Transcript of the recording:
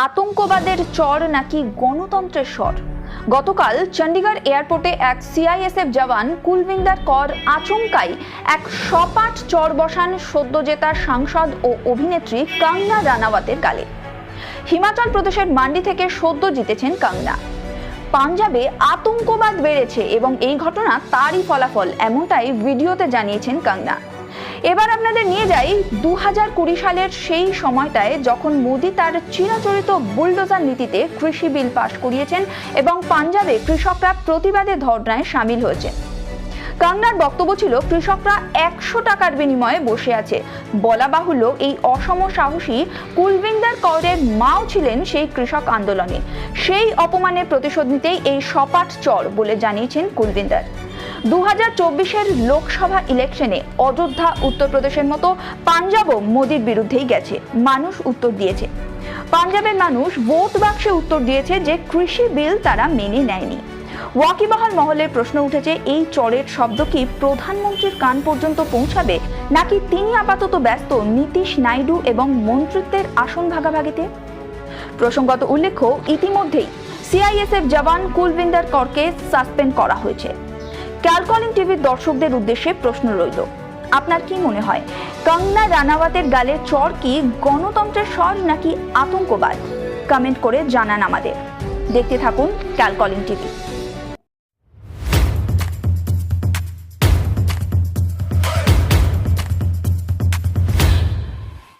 আতঙ্কবাদের চর নাকি গণতন্ত্রের স্বর? গতকাল চণ্ডীগড় এয়ারপোর্টে এক সিআইএসএফ জওয়ান কুলবিন্দার কর আচমকাই এক সপাট চর বসান সদ্য জেতা সাংসদ ও অভিনেত্রী কাঙ্গনা রানাওয়াতের গালে। হিমাচল প্রদেশের মান্ডি থেকে সদ্য জিতেছেন কাঙ্গনা। পাঞ্জাবে আতঙ্কবাদ বেড়েছে এবং এই ঘটনা তারই ফলাফল, এমনটাই ভিডিওতে জানিয়েছেন কাঙ্গনা। এবার আপনাদের নিয়ে যাই দু হাজার কুড়ি সালের সেই সময়টায় যখন মোদি তার চিরাচরিত বুলডোজার নীতিতে কৃষি বিল পাশ করিয়েছেন এবং পাঞ্জাবে কৃষকরা প্রতিবাদে ধর্নায় সামিল হয়েছেন। কাংনার বক্তব্য ছিল, কৃষকরা একশো টাকার বিনিময়ে বসে আছে। বলা বাহুল্য, এই অসম সাহসী কুলবিন্দার কৌরের মাও ছিলেন সেই কৃষক আন্দোলনে। সেই অপমানের প্রতিশোধ নিতেই এই সপাট চর বলে জানিয়েছেন কুলবিন্দার। দু লোকসভা ইলেকশনে অযোধ্যা, উত্তরপ্রদেশের মতো পাঞ্জাবও মোদির বিরুদ্ধেই গেছে। মানুষ উত্তর দিয়েছে। পাঞ্জাবের মানুষ ভোট বাক্সে উত্তর দিয়েছে যে কৃষি বিল তারা মেনে নেয়নি। ওয়াকিবহাল মহলের প্রশ্ন উঠেছে, এই চরের শব্দ কি প্রধানমন্ত্রীর কান পর্যন্ত পৌঁছাবে? নাকি তিনি আপাতত ব্যস্ত নীতিশ নাইডু এবং মন্ত্রিত্বের আসন ভাগাভাগিতে? প্রসঙ্গত উল্লেখ্য, ইতিমধ্যেই সিআইএসএফ জওয়ান কুলবিন্দার করকে সাসপেন্ড করা হয়েছে। ক্যালকলিং টিভির দর্শকদের উদ্দেশ্যে প্রশ্ন রইল, আপনার কি মনে হয়, কঙ্গনা রানাওয়াতের গালে চর কি গণতন্ত্রের স্বর নাকি আতঙ্কবাদ? কমেন্ট করে জানান আমাদের। দেখতে থাকুন ক্যালকলিং টিভি।